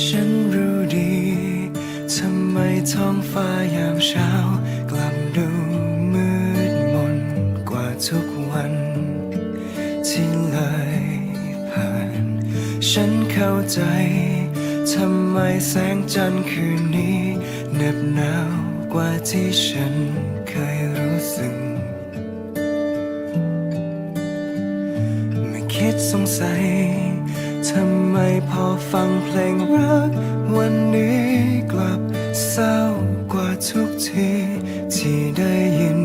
ฉันรู้ดี ทำไมท้องฟ้ายามเช้า กลับดูมืดมนกว่าทุกวันที่เลยผ่าน ฉันเข้าใจ ทำไมแสงจันทร์คืนนี้เหน็บหนาวกว่าที่ฉันเคยรู้สึกไม่คิดสงสัย ทำไมพอฟังเพลงรัก วันนี้กลับเศร้ากว่าทุกทีที่ได้ยิน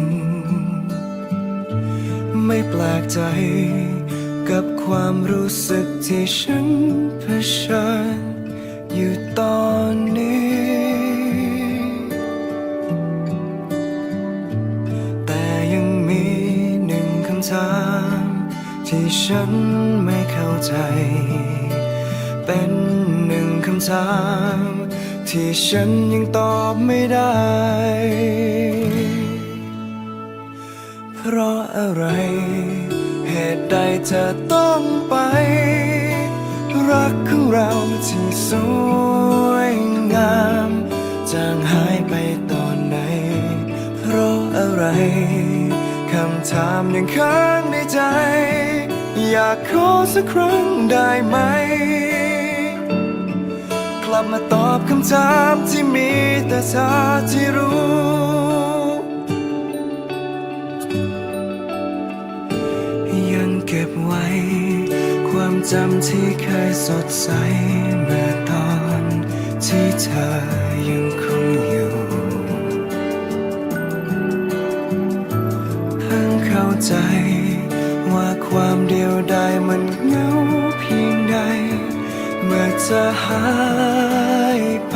ไม่แปลกใจกับความรู้สึกที่ฉันเผชิญอยู่ตอนนี้ แต่ยังมีหนึ่งคำถาม ที่ฉันไม่เข้าใจ เป็นหนึ่งคำถาม ที่ฉันยังตอบไม่ได้ เพราะอะไร เหตุใดเธอต้องไป รักของเราที่สวย ยังค้างในใจ อยากขอสักครั้งได้ไหม กลับมาตอบคำถามที่มีแต่เธอที่รู้ ยังเก็บไว้ ความจำที่เคยสดใสเมื่อตอนที่เธอยังค ความเดียวดายมันเหงาเพียงใด เมื่อเธอหายไป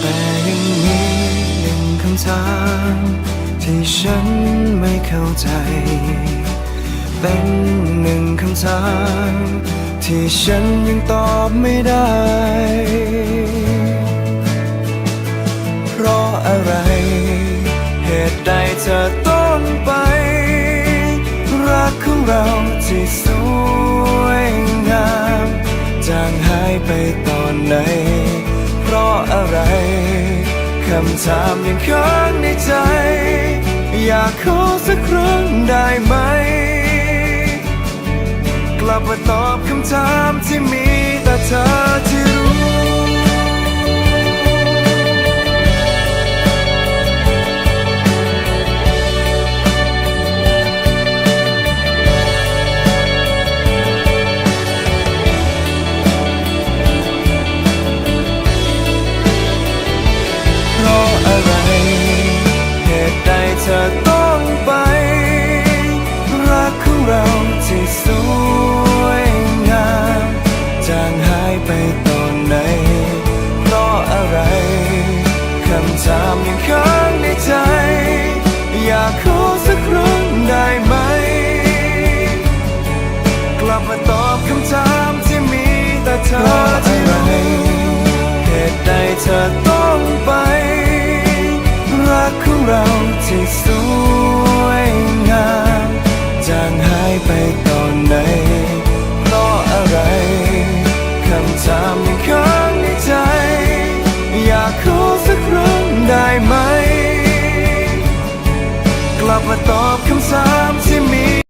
แต่ยังมีหนึ่งคำถามที่ฉันไม่เข้าใจ เป็นหนึ่งคำถามที่ฉันยังตอบไม่ได้ ที่สวยงามจางหายไปตอนไหน เพราะอะไร คำถามยังค้างในใจ อยากขอสักครั้งได้ไหม กลับมาตอบคำถามที่มีแต่เธอ อะไร เหตุใดเธอต้องไป รักของเราที่สวยงามจางหายไปตอนไหน เพราะอะไร คำถามยังค้างในใจ อยากขอสักครั้งได้ไหม กลับมาตอบคำถามที่มีแต่เธอที่รู้เหตุใดเธอ ไปตอนไหน